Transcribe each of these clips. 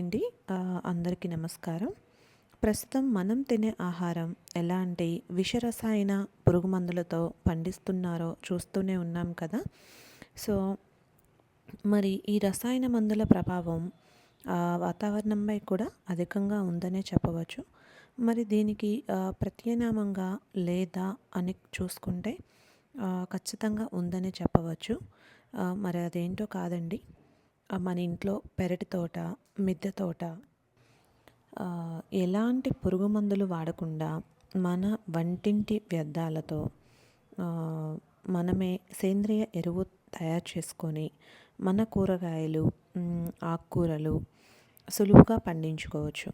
అండి. అందరికీ నమస్కారం. ప్రస్తుతం మనం తినే ఆహారం ఎలాంటి విషరసాయన పురుగు మందులతో పండిస్తున్నారో చూస్తూనే ఉన్నాం కదా. సో మరి ఈ రసాయన మందుల ప్రభావం వాతావరణంపై కూడా అధికంగా ఉందనే చెప్పవచ్చు. మరి దీనికి ఆ, ప్రత్యామ్నాయంగా లేదా అని చూసుకుంటే ఖచ్చితంగా ఉందనే చెప్పవచ్చు. మరి అదేంటో కాదండి. మన ఇంట్లో పెరటి తోట మిద్దె తోట. ఎలాంటి పురుగు మందులు వాడకుండా మన వంటింటి వ్యర్థాలతో మనమే సేంద్రియ ఎరువు తయారు చేసుకొని మన కూరగాయలు ఆకుకూరలు సులువుగా పండించుకోవచ్చు.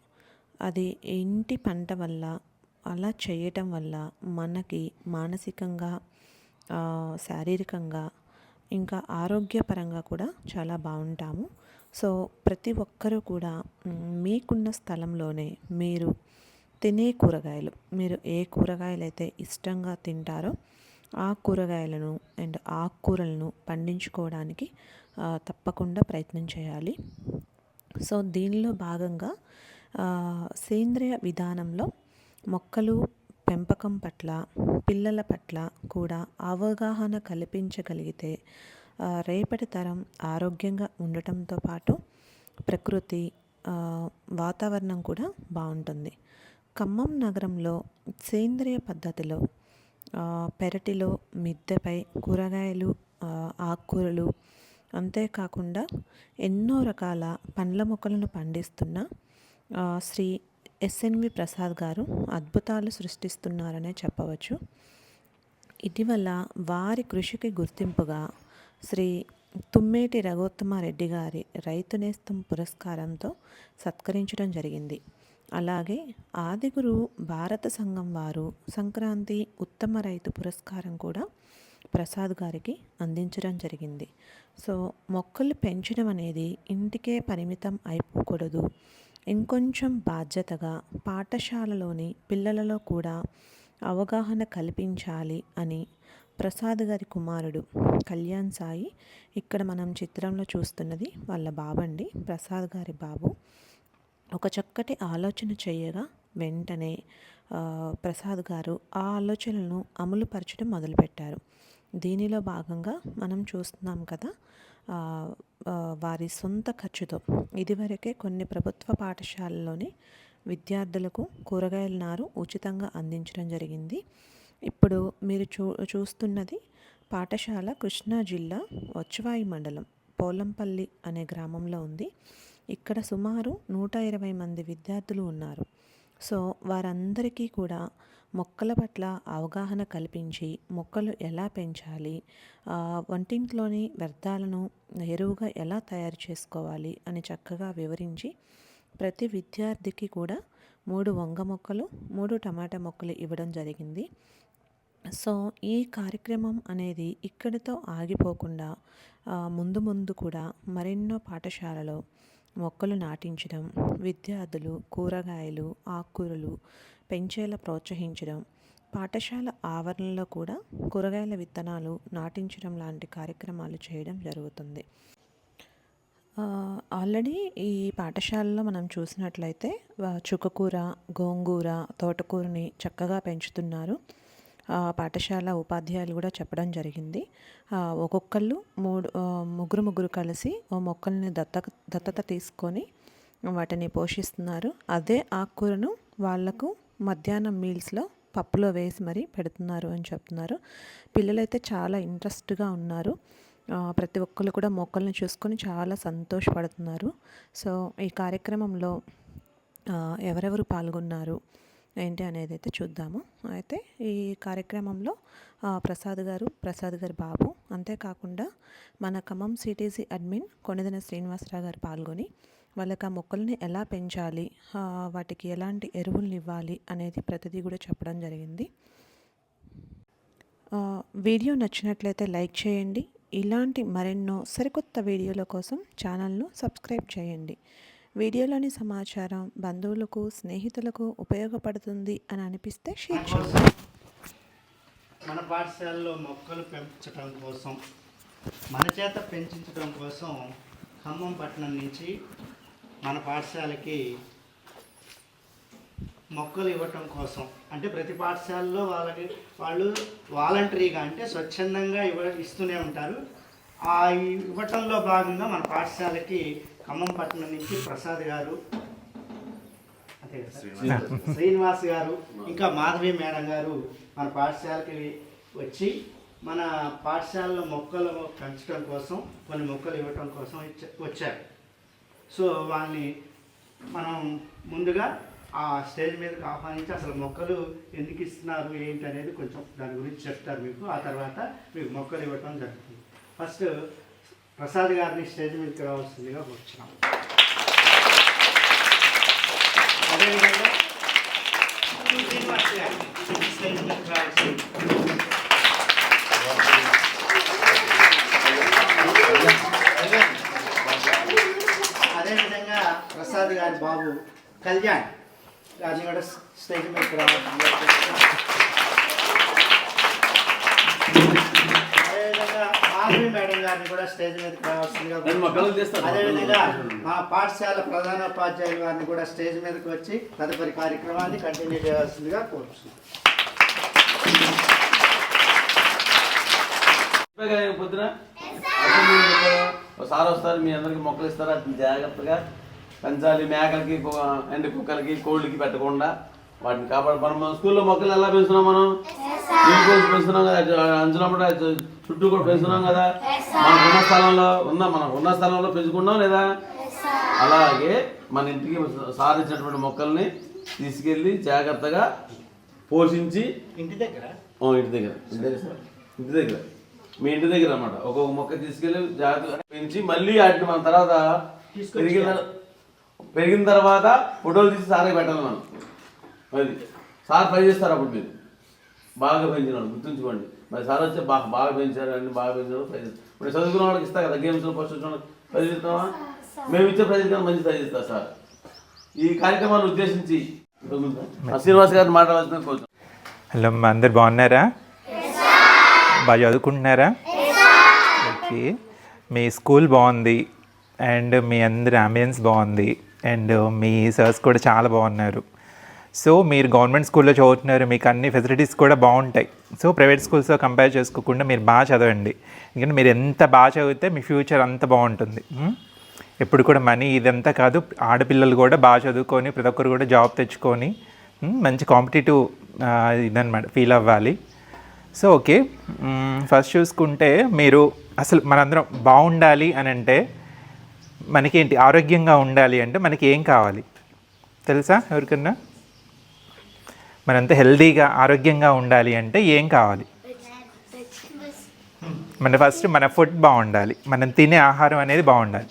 అది ఇంటి పంట వల్ల అలా చేయటం వల్ల మనకి మానసికంగా శారీరకంగా ఇంకా ఆరోగ్యపరంగా కూడా చాలా బాగుంటాము. సో ప్రతి ఒక్కరూ కూడా మీకున్న స్థలంలోనే మీరు తినే కూరగాయలు మీరు ఏ కూరగాయలు అయితే ఇష్టంగా తింటారో ఆ కూరగాయలను అండ్ ఆకుకూరలను పండించుకోవడానికి తప్పకుండా ప్రయత్నం చేయాలి. సో దీనిలో భాగంగా సేంద్రియ విధానంలో మొక్కలు పెంపకం పట్ల పిల్లల పట్ల కూడా అవగాహన కల్పించగలిగితే రేపటి తరం ఆరోగ్యంగా ఉండటంతో పాటు ప్రకృతి వాతావరణం కూడా బాగుంటుంది. ఖమ్మం నగరంలో సేంద్రియ పద్ధతిలో పెరటిలో మిద్దెపై కూరగాయలు ఆకుకూరలు అంతేకాకుండా ఎన్నో రకాల పండ్ల మొక్కలను పండిస్తున్న శ్రీ ఎస్ఎన్వి ప్రసాద్ గారు అద్భుతాలు సృష్టిస్తున్నారనే చెప్పవచ్చు. ఇటీవల వారి కృషికి గుర్తింపుగా శ్రీ తుమ్మేటి రఘోత్తమారెడ్డి గారి రైతు నేస్తం పురస్కారంతో సత్కరించడం జరిగింది. అలాగే ఆదిగురు భారత సంఘం వారు సంక్రాంతి ఉత్తమ రైతు పురస్కారం కూడా ప్రసాద్ గారికి అందించడం జరిగింది. సో మొక్కలు పెంచడం అనేది ఇంటికే పరిమితం అయిపోకూడదు. ఇంకొంచెం బాధ్యతగా పాఠశాలలోని పిల్లలలో కూడా అవగాహన కల్పించాలి అని ప్రసాద్ గారి కుమారుడు కళ్యాణ్ సాయి ఇక్కడ మనం చిత్రంలో చూస్తున్నది వాళ్ళ బాబండి ప్రసాద్ గారి బాబు. ఒక చక్కటి ఆలోచన చేయగా వెంటనే ప్రసాద్ గారు ఆ ఆలోచనలను అమలుపరచడం మొదలుపెట్టారు. దీనిలో భాగంగా మనం చూస్తున్నాం కదా వారి సొంత ఖర్చుతో ఇదివరకే కొన్ని ప్రభుత్వ పాఠశాలలోని విద్యార్థులకు కూరగాయల నారు ఉచితంగా అందించడం జరిగింది. ఇప్పుడు మీరు చూ చూస్తున్నది పాఠశాల కృష్ణా జిల్లా వచ్చవాయి మండలం పోలంపల్లి అనే గ్రామంలో ఉంది. ఇక్కడ సుమారు నూట ఇరవై మంది విద్యార్థులు ఉన్నారు. సో వారందరికీ కూడా మొక్కల పట్ల అవగాహన కల్పించి మొక్కలు ఎలా పెంచాలి వంటింట్లోని వ్యర్థాలను ఎరువుగా ఎలా తయారు చేసుకోవాలి అని చక్కగా వివరించి ప్రతి విద్యార్థికి కూడా మూడు వంగ మొక్కలు మూడు టమాటా మొక్కలు ఇవ్వడం జరిగింది. సో ఈ కార్యక్రమం అనేది ఇక్కడితో ఆగిపోకుండా ముందు ముందు కూడా మరెన్నో పాఠశాలలో మొక్కలు నాటించడం విద్యార్థులు కూరగాయలు ఆకుకూరలు పెంచేలా ప్రోత్సహించడం పాఠశాల ఆవరణలో కూడా కూరగాయల విత్తనాలు నాటించడం లాంటి కార్యక్రమాలు చేయడం జరుగుతుంది. ఆల్రెడీ ఈ పాఠశాలలో మనం చూసినట్లయితే చుక్కకూర గోంగూర తోటకూరని చక్కగా పెంచుతున్నారు. పాఠశాల ఉపాధ్యాయులు కూడా చెప్పడం జరిగింది. ఒక్కొక్కళ్ళు మూడు ముగ్గురు ముగ్గురు కలిసి ఓ మొక్కల్ని దత్త దత్తత తీసుకొని వాటిని పోషిస్తున్నారు. అదే ఆకుకూరను వాళ్ళకు మధ్యాహ్నం మీల్స్లో పప్పులో వేసి మరీ పెడుతున్నారు అని చెప్తున్నారు. పిల్లలైతే చాలా ఇంట్రెస్ట్గా ఉన్నారు. ప్రతి ఒక్కరు కూడా మొక్కల్ని చూసుకొని చాలా సంతోషపడుతున్నారు. సో ఈ కార్యక్రమంలో ఎవరెవరు పాల్గొన్నారు? ఏంటి అనేది అయితే చూద్దాము. అయితే ఈ కార్యక్రమంలో ప్రసాద్ గారు ప్రసాద్ గారి బాబు అంతేకాకుండా మన ఖమ్మం సిటీసీ అడ్మిన్ కొనిదెన శ్రీనివాసరావు గారు పాల్గొని వాళ్ళకి ఆ మొక్కల్ని ఎలా పెంచాలి వాటికి ఎలాంటి ఎరువులు ఇవ్వాలి అనేది ప్రతిదీ కూడా చెప్పడం జరిగింది. వీడియో నచ్చినట్లయితే లైక్ చేయండి. ఇలాంటి మరెన్నో సరికొత్త వీడియోల కోసం ఛానల్ను సబ్స్క్రైబ్ చేయండి. వీడియోలోని సమాచారం బంధువులకు స్నేహితులకు ఉపయోగపడుతుంది అని అనిపిస్తే షేర్ చేయండి. మన పాఠశాలలో మొక్కలు పెంచడం కోసం మన చేత పెంచడం కోసం ఖమ్మం పట్టణం నుంచి మన పాఠశాలకి మొక్కలు ఇవ్వటం కోసం. అంటే ప్రతి పాఠశాలలో వాళ్ళకి వాళ్ళు వాలంటరీగా అంటే స్వచ్ఛందంగా ఇవ్వ ఇస్తూనే ఉంటారు. ఆ ఇవ్వటంలో భాగంగా మన పాఠశాలకి ఖమ్మం పట్టణం నుంచి ప్రసాద్ గారు. కదా? శ్రీనివాస్ గారు ఇంకా మాధవి మేడం గారు మన పాఠశాలకి వచ్చి మన పాఠశాలలో మొక్కలు పెంచడం కోసం కొన్ని మొక్కలు ఇవ్వటం కోసం ఇచ్చ- వచ్చారు. సో వాళ్ళని మనం ముందుగా ఆ స్టేజ్ మీదకి ఆహ్వానించి అసలు మొక్కలు ఎందుకు ఇస్తున్నారు ఏంటి అనేది కొంచెం దాని గురించి చెప్తారు మీకు. ఆ తర్వాత మీకు మొక్కలు ఇవ్వటం జరుగుతుంది. ఫస్ట్ ప్రసాద్ గారిని స్టేజ్ మీదకి రావాల్సిందిగా కూర్చున్నాం. అదేవిధంగా శ్రీనివాస్ గారు స్టేజ్ మీదకి రావాల్సింది. అదేవిధంగా ప్రసాద్ గారి బాబు కళ్యాణ్ గారిని కూడా స్టేజ్ మీదకి రావాల్సిందిగా మాధవి మేడం గారిని కూడా స్టేజ్ మీదకి రావాల్సిందిగా. అదేవిధంగా మా పాఠశాల ప్రధానోపాధ్యాయులు గారిని కూడా స్టేజ్ మీదకి వచ్చి తదుపరి కార్యక్రమాన్ని కంటిన్యూ చేయాల్సిందిగా కోరుతున్నాం చెప్పే కదా పొద్దున? సార్ వస్తారు మీ అందరికి మొక్కలు ఇస్తారు అది జాగ్రత్తగా పెంచాలి. మేకలకి ఎండు కుక్కలకి కోళ్ళకి పెట్టకుండా వాటిని కాపాడు. మనం మన స్కూల్లో మొక్కలు ఎలా పెంచుతున్నాం మనం? పోసి పెంచుతున్నాం కదా అంచునప్పుడు చుట్టూ కూడా పెంచుతున్నాం కదా. మనకు ఉన్న స్థలంలో ఉన్న మనకు ఉన్న స్థలంలో పెంచుకున్నాం లేదా? అలాగే మన ఇంటికి సాధించినటువంటి మొక్కల్ని తీసుకెళ్ళి జాగ్రత్తగా పోషించి ఇంటి దగ్గర? ఓ ఇంటి దగ్గర. ఇంటి దగ్గర సార్. మీ ఇంటి దగ్గర అన్నమాట. ఒక్కొక్క మొక్క తీసుకెళ్ళి జాగ్రత్తగా పెంచి మళ్ళీ వాటిని మన తర్వాత పెరిగిన పెరిగిన తర్వాత ఫోటోలు తీసి సార్కి పెట్టాలి మనం. అది. సార్ పని చేస్తారు అప్పుడు మీరు. బాగా పెంచినాడు గుర్తుంచుకోండి. మరి సార్ వచ్చి బాగా బాగా పెంచారు అన్ని బాగా పెంచారు ప్రైజ్. ఇప్పుడు చదువుకున్న వాళ్ళకి ఇస్తా కదా గేమ్స్ ఫస్ట్ వచ్చిన ప్రైజ్ ఇస్తామా మేము ఇచ్చే ప్రైజ్ కన్నా మంచి ప్రైజ్ ఇస్తా సార్. ఈ కార్యక్రమాన్ని ఉద్దేశించి శ్రీనివాస్ గారిని మాట్లాడాల్సిన కోరుతున్నాను హలో అందరు బాగున్నారా? బాగా చదువుకుంటున్నారా? ఓకే. మీ స్కూల్ బాగుంది అండ్ మీ అందరి అంబియన్స్ బాగుంది అండ్ మీ సర్స్ కూడా చాలా బాగున్నారు. సో మీరు గవర్నమెంట్ స్కూల్లో చదువుతున్నారు మీకు అన్ని ఫెసిలిటీస్ కూడా బాగుంటాయి. సో ప్రైవేట్ స్కూల్స్తో కంపేర్ చేసుకోకుండా మీరు బాగా చదవండి. ఎందుకంటే మీరు ఎంత బాగా చదివితే మీ ఫ్యూచర్ అంత బాగుంటుంది. ఎప్పుడు కూడా మనీ ఇదంతా కాదు ఆడపిల్లలు కూడా బాగా చదువుకొని ప్రతి ఒక్కరు కూడా జాబ్ తెచ్చుకొని మంచి కాంపిటేటివ్ ఇదనమాట ఫీల్ అవ్వాలి. సో ఓకే ఫస్ట్ చూసుకుంటే మీరు అసలు మనందరం బాగుండాలి అని అంటే మనకేంటి? ఆరోగ్యంగా ఉండాలి అంటే మనకి ఏం కావాలి? తెలుసా ఎవరికన్నా? మనంతా హెల్దీగా ఆరోగ్యంగా ఉండాలి అంటే ఏం కావాలి? మన ఫస్ట్ మన ఫుడ్ బాగుండాలి. మనం తినే ఆహారం అనేది బాగుండాలి.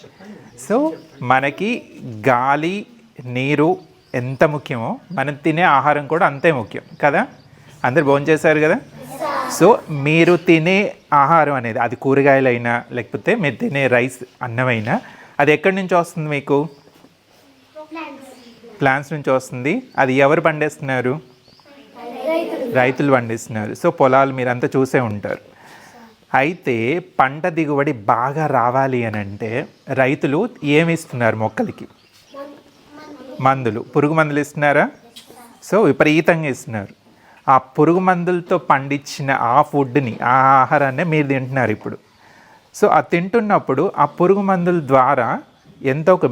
సో మనకి గాలి నీరు ఎంత ముఖ్యమో మనం తినే ఆహారం కూడా అంతే ముఖ్యం. కదా? అందరు భోజనం చేశారు కదా? సో మీరు తినే ఆహారం అనేది అది కూరగాయలైనా లేకపోతే మీరు తినే రైస్ అన్నమైనా అది ఎక్కడి నుంచి వస్తుంది మీకు? ప్లాంట్స్ నుంచి వస్తుంది. అది ఎవరు పండిస్తున్నారు? రైతులు పండిస్తున్నారు. సో పొలాలు మీరంతా చూసే ఉంటారు. అయితే పంట దిగుబడి బాగా రావాలి అని అంటే రైతులు ఏమి ఇస్తున్నారు మొక్కలకి? మందులు. పురుగు మందులు ఇస్తున్నారా? సో విపరీతంగా ఇస్తున్నారు. ఆ పురుగు మందులతో పండించిన ఆ ఫుడ్ని ఆ ఆహారాన్ని మీరు తింటున్నారు ఇప్పుడు. సో ఆ తింటున్నప్పుడు ఆ పురుగు మందుల ద్వారా ఎంతో ఒక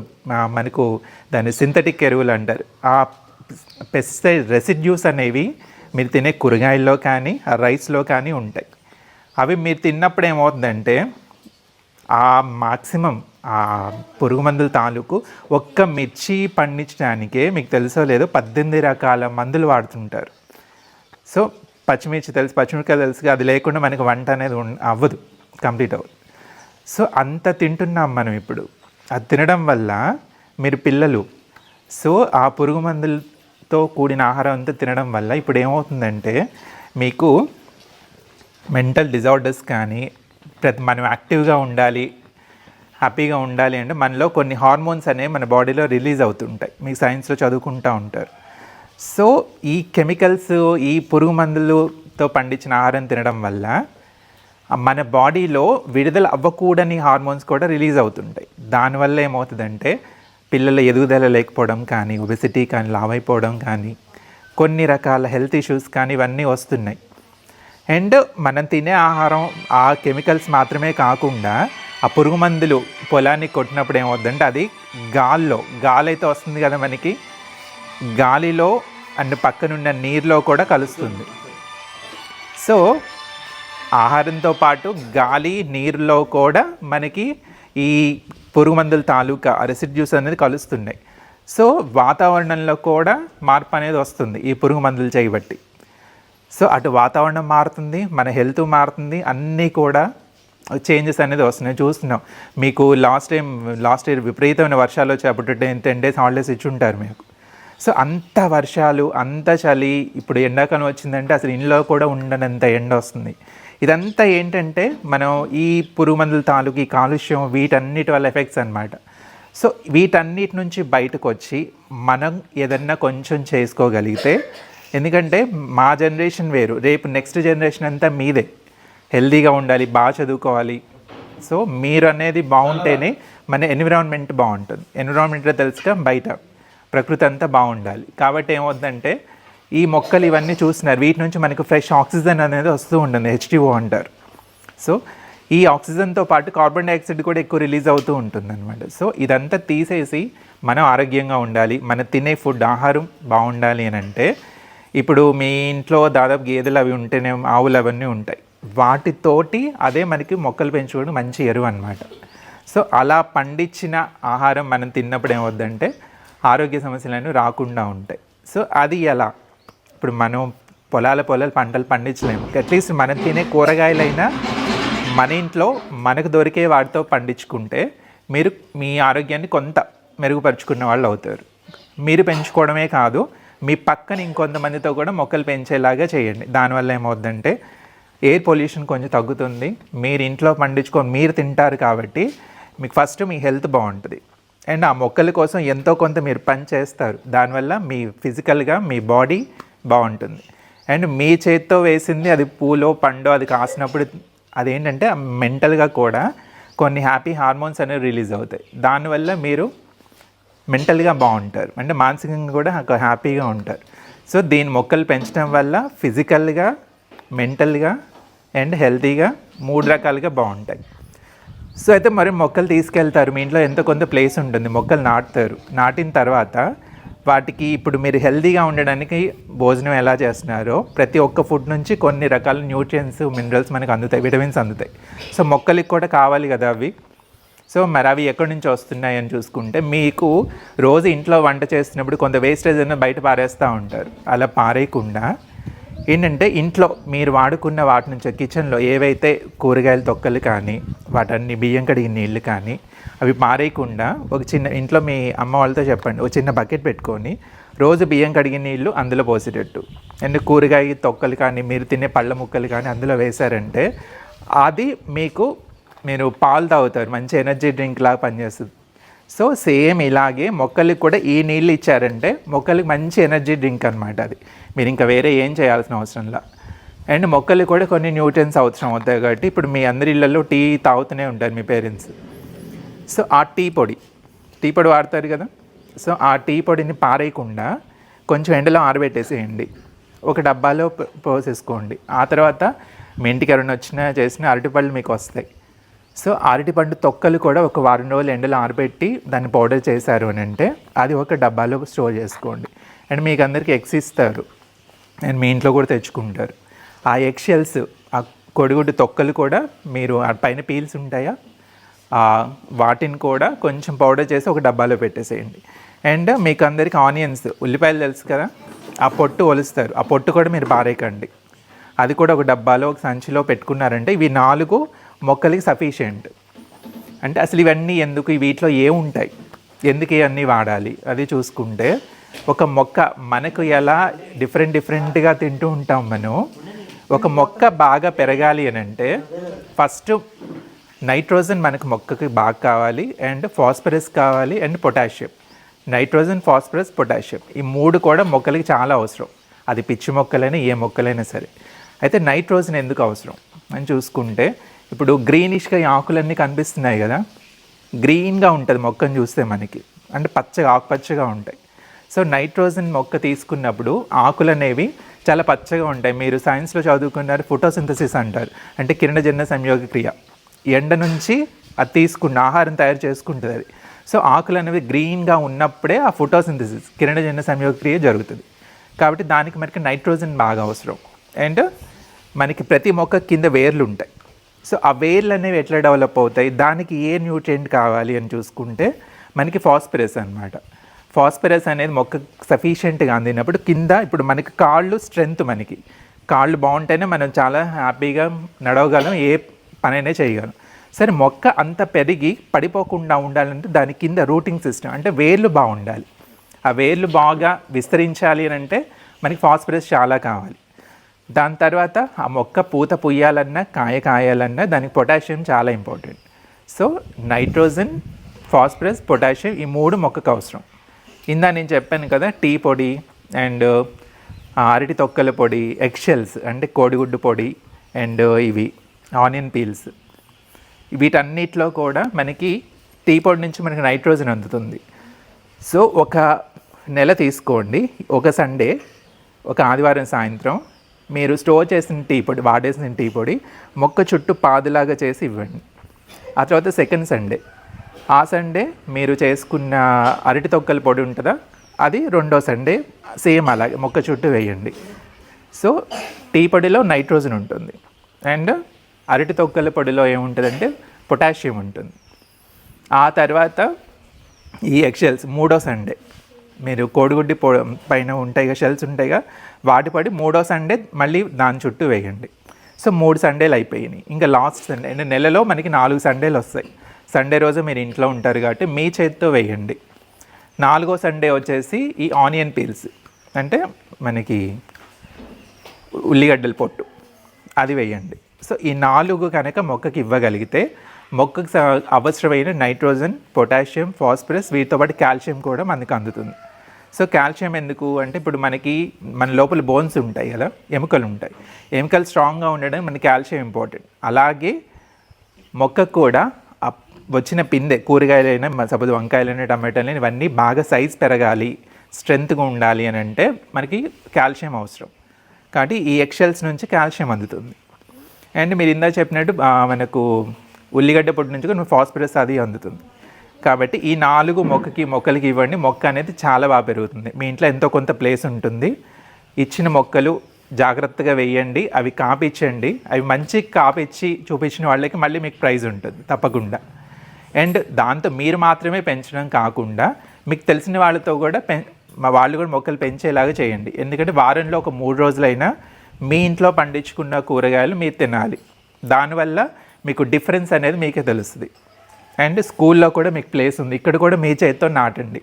మనకు దాన్ని సింథటిక్ ఎరువులు అంటారు. ఆ పెస్టిసైడ్ రెసిడ్యూస్ అనేవి మీరు తినే కూరగాయల్లో కానీ ఆ రైస్లో కానీ ఉంటాయి. అవి మీరు తిన్నప్పుడు ఏమవుతుందంటే ఆ మాక్సిమం ఆ పురుగు మందుల తాలూకు ఒక్క మిర్చి పండించడానికే మీకు తెలుసో లేదో పద్దెనిమిది రకాల మందులు వాడుతుంటారు. సో పచ్చిమిర్చి తెలుసు పచ్చిమిరకాయ తెలుసు అది లేకుండా మనకి వంట అనేది అవ్వదు కంప్లీట్ అవ్వదు. సో అంత తింటున్నాం మనం ఇప్పుడు. అది తినడం వల్ల మీరు పిల్లలు సో ఆ పురుగు మందులు మందులతో కూడిన ఆహారం అంతా తినడం వల్ల ఇప్పుడు ఏమవుతుందంటే మీకు మెంటల్ డిజార్డర్స్ కానీ ప్రతి మనం యాక్టివ్గా ఉండాలి హ్యాపీగా ఉండాలి అంటే మనలో కొన్ని హార్మోన్స్ అనేవి మన బాడీలో రిలీజ్ అవుతుంటాయి. మీకు సైన్స్లో చదువుకుంటూ ఉంటారు. సో ఈ కెమికల్స్ ఈ పురుగు మందులతో పండించిన ఆహారం తినడం వల్ల మన బాడీలో విడుదల అవ్వకూడని హార్మోన్స్ కూడా రిలీజ్ అవుతుంటాయి. దానివల్ల ఏమవుతుందంటే పిల్లల ఎదుగుదల లేకపోవడం కానీ ఒబెసిటీ కానీ లావైపోవడం కానీ కొన్ని రకాల హెల్త్ ఇష్యూస్ కానీ ఇవన్నీ వస్తున్నాయి. అండ్ మనం తినే ఆహారం ఆ కెమికల్స్ మాత్రమే కాకుండా ఆ పురుగు మందులు పొలానికి కొట్టినప్పుడు ఏమవుద్దంటే అది గాల్లో గాలి అయితే వస్తుంది కదా మనకి. గాలిలో అండ్ పక్కనున్న నీరులో కూడా కలుస్తుంది. సో ఆహారంతో పాటు గాలి నీరులో కూడా మనకి ఈ పురుగు మందుల తాలూకా రెసిడ్యూస్ అనేది కలుస్తున్నాయి. సో వాతావరణంలో కూడా మార్పు అనేది వస్తుంది ఈ పురుగు మందులు చేయబట్టి సో అటు వాతావరణం మారుతుంది మన హెల్త్ మారుతుంది అన్నీ కూడా చేంజెస్ అనేది వస్తున్నాయి. చూస్తున్నాం. మీకు లాస్ట్ టైం లాస్ట్ ఇయర్ విపరీతమైన వర్షాలు వచ్చి అప్పుడు టెన్ టెన్ డేస్ హాలిడేస్ ఇచ్చి ఉంటారు మీకు. సో అంత వర్షాలు అంత చలి ఇప్పుడు ఎండాకాలం వచ్చిందంటే అసలు ఇంట్లో కూడా ఉండనంత ఎండ వస్తుంది. ఇదంతా ఏంటంటే మనం ఈ పురుగు మందుల తాలూకు ఈ కాలుష్యం వీటన్నిటి వల్ల ఎఫెక్ట్స్ అనమాట సో వీటన్నిటి నుంచి బయటకు వచ్చి మనం ఏదన్నా కొంచెం చేసుకోగలిగితే ఎందుకంటే మా జనరేషన్ వేరు. రేపు నెక్స్ట్ జనరేషన్ అంతా మీదే. హెల్తీగా ఉండాలి బాగా చదువుకోవాలి. సో మీరు అనేది బాగుంటేనే మన ఎన్విరాన్మెంట్ బాగుంటుంది. ఎన్విరాన్మెంట్లో తెలుసుగా బయట ప్రకృతి అంతా బాగుండాలి. కాబట్టి ఏమవుతుందంటే ఈ మొక్కలు ఇవన్నీ చూస్తున్నారు. వీటి నుంచి మనకు ఫ్రెష్ ఆక్సిజన్ అనేది వస్తూ ఉంటుంది. హెచ్టిఓ అంటారు. సో ఈ ఆక్సిజన్తో పాటు కార్బన్ డైఆక్సైడ్ కూడా ఎక్కువ రిలీజ్ అవుతూ ఉంటుంది అనమాట సో ఇదంతా తీసేసి మనం ఆరోగ్యంగా ఉండాలి. మన తినే ఫుడ్ ఆహారం బాగుండాలి అని అంటే ఇప్పుడు మీ ఇంట్లో దాదాపు గేదెలు అవి ఉంటేనే ఆవులు అవన్నీ ఉంటాయి. వాటితోటి అదే మనకి మొక్కలు పెంచుకోవడం మంచి ఎరువు అనమాట సో అలా పండించిన ఆహారం మనం తిన్నప్పుడు ఏమవుద్దంటే ఆరోగ్య సమస్యలు అనేవి రాకుండా ఉంటాయి. సో అది ఎలా? ఇప్పుడు మనం పొలాల పొలాలు పంటలు పండించలేము. అట్లీస్ట్ మనం తినే కూరగాయలైనా మన ఇంట్లో మనకు దొరికే వాటితో పండించుకుంటే మీరు మీ ఆరోగ్యాన్ని కొంత మెరుగుపరుచుకున్న వాళ్ళు అవుతారు. మీరు పెంచుకోవడమే కాదు మీ పక్కన ఇంకొంతమందితో కూడా మొక్కలు పెంచేలాగా చేయండి. దానివల్ల ఏమవుద్దంటే ఎయిర్ పొల్యూషన్ కొంచెం తగ్గుతుంది. మీరు ఇంట్లో పండించుకొని మీరు తింటారు కాబట్టి మీకు ఫస్ట్ మీ హెల్త్ బాగుంటుంది. అండ్ ఆ మొక్కల కోసం ఎంతో కొంత మీరు పని చేస్తారు. దానివల్ల మీ ఫిజికల్గా మీ బాడీ బాగుంటుంది. అండ్ మీ చేత్తో వేసింది అది పూలో పండో అది కాసినప్పుడు అదేంటంటే మెంటల్గా కూడా కొన్ని హ్యాపీ హార్మోన్స్ అనేవి రిలీజ్ అవుతాయి. దానివల్ల మీరు మెంటల్గా బాగుంటారు. అంటే మానసికంగా కూడా ఒక హ్యాపీగా ఉంటారు. సో దీని మొక్కలు పెంచడం వల్ల ఫిజికల్గా మెంటల్గా అండ్ హెల్తీగా మూడు రకాలుగా బాగుంటాయి. సో అయితే మరి మొక్కలు తీసుకెళ్తారు. మీ ఇంట్లో ఎంతో కొంత ప్లేస్ ఉంటుంది. మొక్కలు నాటుతారు. నాటిన తర్వాత వాటికి ఇప్పుడు మీరు హెల్దీగా ఉండడానికి భోజనం ఎలా చేస్తున్నారో ప్రతి ఒక్క ఫుడ్ నుంచి కొన్ని రకాల న్యూట్రియన్స్ మినరల్స్ మనకు అందుతాయి విటమిన్స్ అందుతాయి. సో మొక్కలకి కూడా కావాలి కదా అవి. సో మరి అవి ఎక్కడి నుంచి వస్తున్నాయి అని చూసుకుంటే మీకు రోజు ఇంట్లో వంట చేస్తున్నప్పుడు కొంత వేస్టేజ్ అయినా బయట పారేస్తూ ఉంటారు. అలా పారేయకుండా ఏంటంటే ఇంట్లో మీరు వాడుకున్న వాటి నుంచి కిచెన్లో ఏవైతే కూరగాయల తొక్కలు కానీ వాటన్ని బియ్యం కడిగిన నీళ్ళు కానీ అవి పారేయకుండా ఒక చిన్న ఇంట్లో మీ అమ్మ వాళ్ళతో చెప్పండి ఒక చిన్న బకెట్ పెట్టుకొని రోజు బియ్యం కడిగిన నీళ్ళు అందులో పోసేటట్టు. అండ్ కూరగాయ తొక్కలు కానీ మీరు తినే పళ్ళ ముక్కలు కానీ అందులో వేశారంటే అది మీకు మీరు పాలు తాగుతారు మంచి ఎనర్జీ డ్రింక్ లాగా పనిచేస్తుంది. సో సేమ్ ఇలాగే మొక్కలకి కూడా ఈ నీళ్ళు ఇచ్చారంటే మొక్కలకి మంచి ఎనర్జీ డ్రింక్ అనమాట అది. మీరు ఇంకా వేరే ఏం చేయాల్సిన అవసరంలా అండ్ మొక్కలు కూడా కొన్ని న్యూట్రియన్స్ అవసరం అవుతాయి కాబట్టి ఇప్పుడు మీ అందరి ఇళ్ళల్లో టీ తాగుతూనే ఉంటారు మీ పేరెంట్స్ సో ఆ టీ పొడి టీ పొడి వాడతారు కదా. సో ఆ టీ పొడిని పారేయకుండా కొంచెం ఎండలో ఆరబెట్టేసేయండి. ఒక డబ్బాలో పోసేసుకోండి. ఆ తర్వాత మీ ఇంటికి ఎవరైనా వచ్చినా చేసిన అరటిపళ్ళు మీకు వస్తాయి. సో అరటిపండు తొక్కలు కూడా ఒక వారం రోజులు ఎండలో ఆరబెట్టి దాన్ని పౌడర్ చేశారు అని అంటే అది ఒక డబ్బాలో స్టోర్ చేసుకోండి. అండ్ మీకు అందరికీ ఎగ్స్ ఇస్తారు. అండ్ మీ ఇంట్లో కూడా తెచ్చుకుంటారు. ఆ ఎగ్ షెల్స్ ఆ కొడిగుడ్డు తొక్కలు కూడా మీరు ఆ పైన పీల్స్ ఉంటాయా? ఆ వాటిని కూడా కొంచెం పౌడర్ చేసి ఒక డబ్బాలో పెట్టేసేయండి. అండ్ మీకు అందరికి ఆనియన్స్ ఉల్లిపాయలు తెలుసు కదా? ఆ పొట్టు ఒలుస్తారు. ఆ పొట్టు కూడా మీరు పారేయకండి. అది కూడా ఒక డబ్బాలో ఒక సంచిలో పెట్టుకున్నారంటే ఇవి నాలుగు మొక్కలకి సఫిషియంట్ అంటే అసలు ఇవన్నీ ఎందుకు? వీటిలో ఏముంటాయి? ఎందుకు ఇవన్నీ వాడాలి? అది చూసుకుంటే ఒక మొక్క మనకు ఎలా డిఫరెంట్ డిఫరెంట్గా తింటూ ఉంటాం మనం ఒక మొక్క బాగా పెరగాలి అని అంటే ఫస్ట్ నైట్రోజన్ మనకు మొక్కకి బాగా కావాలి అండ్ ఫాస్ఫరస్ కావాలి and potassium nitrogen phosphorus potassium ఈ మూడు కూడా మొక్కలకి చాలా అవసరం. అది పిచ్చి మొక్కలైనా ఏ మొక్కలైనా సరే. అయితే నైట్రోజన్ ఎందుకు అవసరం? అని చూసుకుంటే ఇప్పుడు గ్రీనిష్గా ఈ ఆకులన్నీ కనిపిస్తున్నాయి కదా. గ్రీన్గా ఉంటుంది మొక్కను చూస్తే మనకి. అంటే పచ్చగా ఆకుపచ్చగా ఉంటాయి. సో నైట్రోజన్ మొక్క తీసుకున్నప్పుడు ఆకులు అనేవి చాలా పచ్చగా ఉంటాయి. మీరు సైన్స్లో చదువుకున్నారు ఫోటోసింథసిస్ అంటారు. అంటే కిరణజన్య సంయోగ క్రియ. ఎండ నుంచి అది తీసుకున్న ఆహారం తయారు చేసుకుంటుంది అది. సో ఆకులు అనేవి గ్రీన్గా ఉన్నప్పుడే ఆ ఫోటోసింథసిస్ కిరణజన్య సంయోగ క్రియ జరుగుతుంది. కాబట్టి దానికి మనకి నైట్రోజన్ బాగా అవసరం. అండ్ మనకి ప్రతి మొక్క కింద వేర్లు ఉంటాయి. సో ఆ వేర్లు అనేవి ఎట్లా డెవలప్ అవుతాయి? దానికి ఏ న్యూట్రియంట్ కావాలి అని చూసుకుంటే మనకి ఫాస్ఫరస్ అన్నమాట. ఫాస్ఫరస్ అనేది మొక్క సఫిషియెంట్గా అందినప్పుడు కింద ఇప్పుడు మనకి కాళ్ళు స్ట్రెంగ్త్ మనకి. కాళ్ళు బాగుంటేనే మనం చాలా హ్యాపీగా నడవగలం ఏ పనైనా చేయగలం. సరే మొక్క అంత పెరిగి పడిపోకుండా ఉండాలంటే దాని కింద రూటింగ్ సిస్టమ్ అంటే వేర్లు బాగుండాలి. ఆ వేర్లు బాగా విస్తరించాలి అని అంటే మనకి ఫాస్ఫరస్ చాలా కావాలి. దాని తర్వాత ఆ మొక్క పూత పుయ్యాలన్నా కాయ కాయాలన్నా దానికి పొటాషియం చాలా important. So nitrogen phosphorus potassium ఈ మూడు మొక్కకు అవసరం. ఇందా నేను చెప్పాను కదా టీ పొడి అండ్ అరటి తొక్కల పొడి ఎక్షెల్స్ అంటే కోడిగుడ్డు పొడి అండ్ ఇవి ఆనియన్ పీల్స్. వీటన్నిటిలో కూడా మనకి టీ పొడి నుంచి మనకి నైట్రోజన్ అందుతుంది. సో ఒక నెల తీసుకోండి. ఒక సండే ఒక ఆదివారం సాయంత్రం మీరు స్టోర్ చేసిన టీ పొడి వాడేసిన టీ పొడి మొక్క చుట్టూ పాదులాగా చేసి ఇవ్వండి. ఆ తర్వాత సెకండ్ సండే. ఆ సండే మీరు చేసుకున్న అరటి తొక్కల పొడి ఉంటుందా? అది రెండో సండే సేమ్ అలాగే మొక్క చుట్టూ వేయండి. సో టీ పొడిలో నైట్రోజన్ ఉంటుంది. అండ్ అరటి తొక్కల పొడిలో ఏముంటుందంటే పొటాషియం ఉంటుంది. ఆ తర్వాత ఈ ఎక్సెల్స్ మూడో సండే. మీరు కోడిగుడ్డి పో పైన ఉంటాయిగా షెల్స్ ఉంటాయిగా వాటి పడి మూడో సండే మళ్ళీ దాని చుట్టూ వేయండి. సో మూడు సండేలు అయిపోయినాయి. ఇంకా లాస్ట్ సండే అంటే నెలలో మనకి నాలుగు సండేలు వస్తాయి. సండే రోజు మీరు ఇంట్లో ఉంటారు కాబట్టి మీ చేతితో వేయండి. నాలుగో సండే వచ్చేసి ఈ ఆనియన్ పీల్స్ అంటే మనకి ఉల్లిగడ్డల పొట్టు అది వేయండి. సో ఈ నాలుగు కనుక మొక్కకి ఇవ్వగలిగితే మొక్కకు అవసరమైన నైట్రోజన్ పొటాషియం ఫాస్ఫరస్ వీటితో పాటు కాల్షియం కూడా మనకు అందుతుంది. సో కాల్షియం ఎందుకు? అంటే ఇప్పుడు మనకి మన లోపల బోన్స్ ఉంటాయి కదా ఎముకలు ఉంటాయి. ఎముకలు స్ట్రాంగ్గా ఉండడం మనకి కాల్షియం ఇంపార్టెంట్ అలాగే మొక్కకు కూడా వచ్చిన పిందె కూరగాయలైనా సపోజ్ వంకాయలైనా టమాటాలైనా ఇవన్నీ బాగా సైజ్ పెరగాలి స్ట్రెంత్గా ఉండాలి అని అంటే మనకి కాల్షియం అవసరం. కాబట్టి ఈ ఎక్షెల్స్ నుంచి కాల్షియం అందుతుంది. అండ్ మీరు ఇందా చెప్పినట్టు మనకు ఉల్లిగడ్డ పొట్టు నుంచి కూడా ఫాస్ఫరస్ అది అందుతుంది. కాబట్టి ఈ నాలుగు మొక్కకి మొక్కలకి ఇవ్వండి. మొక్క అనేది చాలా బాగా పెరుగుతుంది. మీ ఇంట్లో ఎంతో కొంత ప్లేస్ ఉంటుంది. ఇచ్చిన మొక్కలు జాగ్రత్తగా వేయండి. అవి కాపిచ్చండి. అవి మంచి కాపిచ్చి చూపించిన వాళ్ళకి మళ్ళీ మీకు ప్రైజ్ ఉంటుంది. తప్పకుండా. అండ్ దాంతో మీరు మాత్రమే పెంచడం కాకుండా మీకు తెలిసిన వాళ్ళతో కూడా పెం మా వాళ్ళు కూడా మొక్కలు పెంచేలాగా చేయండి. ఎందుకంటే వారంలో ఒక మూడు రోజులైనా మీ ఇంట్లో పండించుకున్న కూరగాయలు మీరు తినాలి. దానివల్ల మీకు డిఫరెన్స్ అనేది మీకే తెలుస్తుంది. అండ్ స్కూల్లో కూడా మీకు ప్లేస్ ఉంది. ఇక్కడ కూడా మీ చేతితో నాటండి.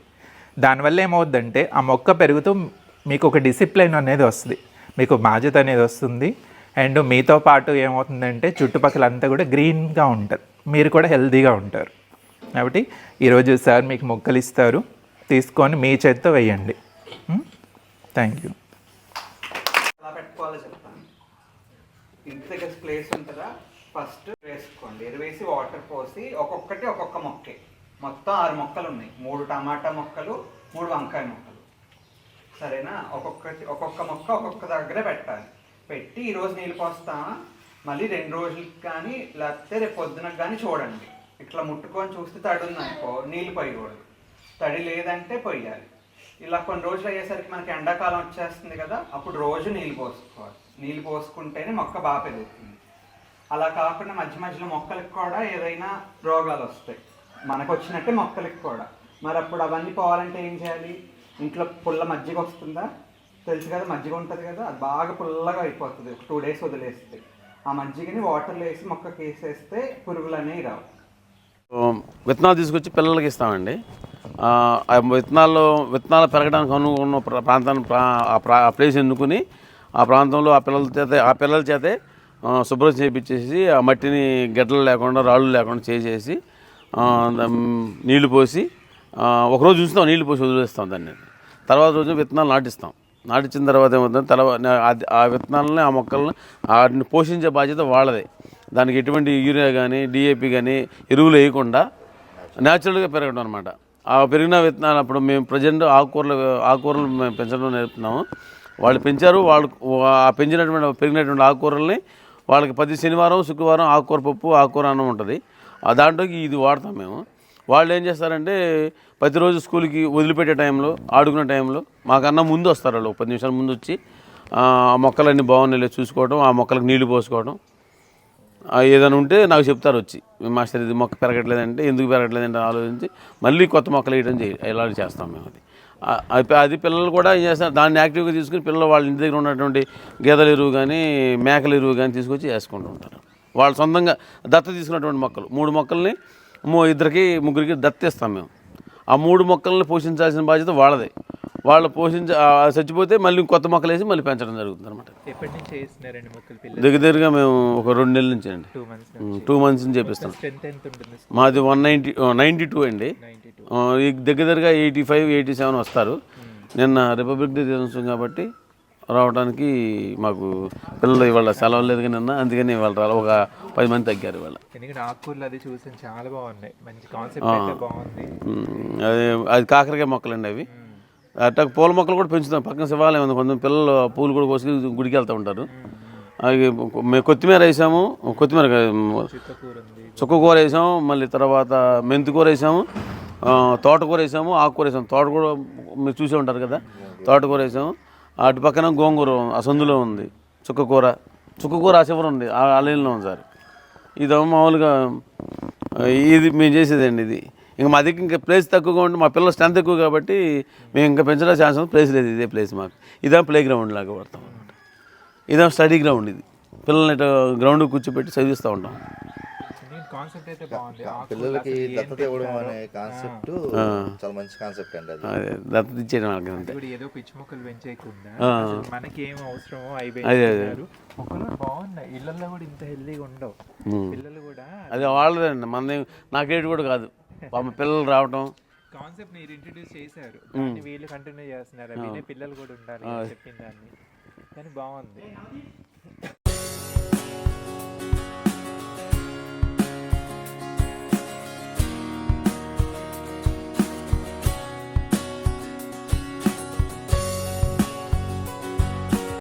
దానివల్ల ఏమవుద్దంటే ఆ మొక్క పెరుగుతూ మీకు ఒక డిసిప్లిన్ అనేది వస్తుంది. మీకు బాధ్యత అనేది వస్తుంది. అండ్ మీతో పాటు ఏమవుతుందంటే చుట్టుపక్కల అంతా కూడా గ్రీన్గా ఉంటారు. మీరు కూడా హెల్తీగా ఉంటారు. కాబట్టి ఈరోజు సార్ మీకు మొక్కలు ఇస్తారు. తీసుకొని మీ చేతితో వేయండి. థ్యాంక్ యూ ఇంటి దగ్గర ప్లేస్ ఉంటుందా? ఫస్ట్ వేసుకోండి ఎరువేసి వాటర్ పోసి ఒక్కొక్కటి ఒక్కొక్క మొక్కే. మొత్తం ఆరు మొక్కలు ఉన్నాయి మూడు టమాటా మొక్కలు మూడు వంకాయ మొక్కలు. సరేనా? ఒక్కొక్కటి ఒక్కొక్క మొక్క ఒక్కొక్క దగ్గరే పెట్టాలి. పెట్టి ఈరోజు నీళ్ళు పోస్తామా? మళ్ళీ రెండు రోజులకి కానీ లేకపోతే రేపు పొద్దునకు కానీ చూడండి. ఇట్లా ముట్టుకొని చూస్తే తడి ఉందనుకో నీళ్ళు పోయకూడదు. తడి లేదంటే పోయాలి. ఇలా కొన్ని రోజులు అయ్యేసరికి మనకి ఎండాకాలం వచ్చేస్తుంది కదా అప్పుడు రోజు నీళ్ళు పోసుకోవాలి. నీళ్ళు పోసుకుంటేనే మొక్క బాగా పెరుగుతుంది. అలా కాకుండా మధ్య మధ్యలో మొక్కలకు కూడా ఏదైనా రోగాలు వస్తాయి. మనకు వచ్చినట్టే మొక్కలకి కూడా. మరి అప్పుడు అవన్నీ పోవాలంటే ఏం చేయాలి? ఇంట్లో పుల్ల మజ్జిగ వస్తుందా? తెలుసు కదా మజ్జిగ ఉంటుంది కదా అది బాగా పుల్లగా అయిపోతుంది. ఒక టూ డేస్ వదిలేస్తే. ఆ మజ్జిగని వాటర్లో వేసి మొక్కకి వేసేస్తే పురుగులు అనేవి రావు విత్తనాలు తీసుకొచ్చి పిల్లలకి ఇస్తామండి. విత్తనాల్లో విత్తనాలు విత్తనాలు పెరగడానికి అనుకున్న ప్రాంతాన్ని ఆ ప్లేస్ ఎన్నుకుని ఆ ప్రాంతంలో ఆ పిల్లల చేత ఆ పిల్లల చేతే శుభ్రం చేయించేసి ఆ మట్టిని గడ్డలు లేకుండా రాళ్ళు లేకుండా చేసేసి నీళ్ళు పోసి ఒకరోజు ఉంచుతాం నీళ్ళు పోసి వదిలేస్తాం దాన్ని. తర్వాత రోజు విత్తనాలు నాటిస్తాం. నాటించిన తర్వాత ఏమవుతుంది? తర్వాత ఆ విత్తనాలని ఆ మొక్కలను వాటిని పోషించే బాధ్యత వాళ్ళదే. దానికి ఎటువంటి యూరియా కానీ డిఏపి కానీ ఎరువులు వేయకుండా న్యాచురల్గా పెరగడం అనమాట ఆ పెరిగిన విత్తనాలు అప్పుడు మేము ప్రజెంట్ ఆకుకూరలు ఆకుకూరలు మేము పెంచడం నేర్పుతున్నాము. వాళ్ళు పెంచారు వాళ్ళు ఆ పెంచినటువంటి పెరిగినటువంటి ఆకుకూరల్ని వాళ్ళకి ప్రతి శనివారం శుక్రవారం ఆకుకూర పప్పు ఆకుకూర అన్నం ఉంటుంది. దాంట్లోకి ఇది వాడతాం మేము. వాళ్ళు ఏం చేస్తారంటే ప్రతిరోజు స్కూల్కి వదిలిపెట్టే టైంలో ఆడుకునే టైంలో మాకన్నా ముందు వస్తారు వాళ్ళు. ఒక పది నిమిషాల ముందు వచ్చి ఆ మొక్కలన్నీ బాగున్నాయి చూసుకోవడం ఆ మొక్కలకు నీళ్ళు పోసుకోవడం ఏదైనా ఉంటే నాకు చెప్తారు వచ్చి. మాస్టర్ ఇది మొక్క పెరగట్లేదంటే ఎందుకు పెరగట్లేదంటే ఆలోచించి మళ్ళీ కొత్త మొక్కలు వేయడం చేయ ఇలా చేస్తాం మేము అది. అది పిల్లలు కూడా ఏం చేస్తారు దాన్ని యాక్టివ్గా తీసుకుని పిల్లలు వాళ్ళ ఇంటి దగ్గర ఉన్నటువంటి గేదెల ఎరువు కానీ మేకల ఎరువు కానీ తీసుకొచ్చి వేసుకుంటూ ఉంటారు. వాళ్ళు సొంతంగా దత్త తీసుకున్నటువంటి మొక్కలు. మూడు మొక్కల్ని మూ ఇద్దరికి ముగ్గురికి దత్త ఇస్తాం మేము. ఆ మూడు మొక్కల్ని పోషించాల్సిన బాధ్యత వాళ్ళదే. వాళ్ళు పోషించ చచ్చిపోతే మళ్ళీ కొత్త మొక్కలు వేసి మళ్ళీ పెంచడం జరుగుతుంది అనమాట దగ్గర దగ్గరగా మేము ఒక రెండు నెలల నుంచి. అండి టూ మంత్స్ నుంచి చేపిస్తాం. మాది వన్ నైంటీ నైంటీ టూ అండి. ఈ దగ్గర దగ్గరగా ఎయిటీ ఫైవ్ ఎయిటీ సెవెన్ వస్తారు. నిన్న రిపబ్లిక్ డే దినోత్సవం కాబట్టి రావడానికి మాకు పిల్లలు ఇవాళ సెలవు లేదు కానీ నిన్న అందుకని ఇవాళ రాలే. ఒక పది మంది తగ్గారు ఇవాళ. ఎందుకంటే ఆకుకూరలు అది చాలా బాగున్నాయి. మంచి కాన్సెప్ట్ అయితే బాగుంది. ఉమ్, అది అది కాకరకాయ మొక్కలండి అవి. అట్లా పూల మొక్కలు కూడా పెంచుతాం. పక్కన శివాలయం ఉంది. కొంచెం పిల్లలు పూలు కూడా కోసి గుడికి వెళ్తూ ఉంటారు. అవి మేము కొత్తిమీర వేసాము. కొత్తిమీర చుక్కకూర వేసాము. మళ్ళీ తర్వాత మెంతికూర వేసాము. తోటకూర వేసాము ఆకుకూర వేసాము. తోటకూర మీరు చూసే ఉంటారు కదా? తోటకూర వేసాము. అటు పక్కన గోంగూర అసందులో ఉంది చుక్కకూర. చుక్కకూర అసెవరం ఉంది ఆ ఆలయంలో ఉంది సార్. ఇది మామూలుగా ఇది మేము చేసేదండి ఇది. ఇంకా మా దగ్గర ఇంకా ప్లేస్ తక్కువగా ఉంటే మా పిల్లల స్ట్రెంత్ ఎక్కువ కాబట్టి మేము ఇంకా పెంచడం ఛాన్స్ ప్లేస్ లేదు ఇదే ప్లేస్ మాకు. ఇదే ప్లే గ్రౌండ్ లాగా పడతాం అనమాట ఇదే స్టడీ గ్రౌండ్ ఇది. పిల్లల్ని గ్రౌండ్ కూర్చోబెట్టి చదివిస్తూ ఉంటాం. కాన్సెప్ట్ అయితే బాగుంది. పిల్లలకి దత్తత ఇవ్వడం. అనే కాన్సెప్ట్ చాలా మంచి కాన్సెప్ట్ అండి అది. అదే దత్తత ఇచ్చేయడం వాళ్ళకి అంతే. ఏదో పిచ్చి మొక్కలు పెంచేయకుండా మనకి ఏం అవసరమో. పెంచుతున్నారు మొక్కలు బాగున్నాయి ఇళ్ళల్లో కూడా ఇంత హెల్దీగా ఉండవు. పిల్లలు కూడా అది వాళ్ళదండి మనది నాకేటి కూడా కాదు. పాప పిల్లలు రావటం. కాన్సెప్ట్ మీరు ఇంట్రడ్యూస్ చేశారు. దాన్ని వీళ్ళు కంటిన్యూ చేస్తున్నారు. వినే పిల్లలు కూడా ఉండాలి అని చెప్పిన దాన్ని. కానీ బాగుంది.